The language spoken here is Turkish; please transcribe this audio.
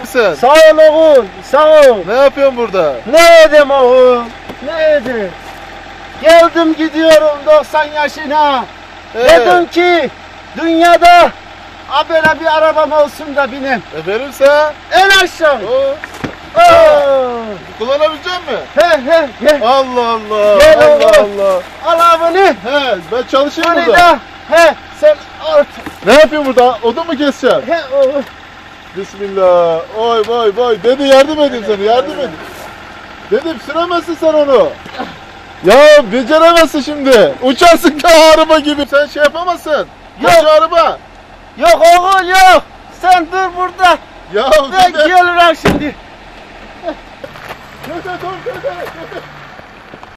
misin? Sağ ol oğul, sağ ol. Ne yapıyorsun burada? Ne edem oğul, ne edem? Geldim gidiyorum 90 yaşına. Ee, Dedim ki dünyada a böyle bir arabam olsun da binem. E verirse? En aşağı. Oo. kullanabilecek mi? He he he. Allah Allah. Gel Allah oğlum. Allah. Al abini. He ben çalışayım Hani burada. da. He sen ort. Ne yapıyorsun burada? Odun mu keseceksin? He oğul. Bismillah. Oy vay vay. Dede yardım edeyim sana yardım edeyim. Dedim süremezsin sen onu. Ya beceremezsin şimdi. Uçarsın da araba gibi. Sen şey yapamazsın. Yok. Koca araba. Yok oğul yok. Sen dur burada. Ya Ben dede. gelirim şimdi. Dede dur dede. dede.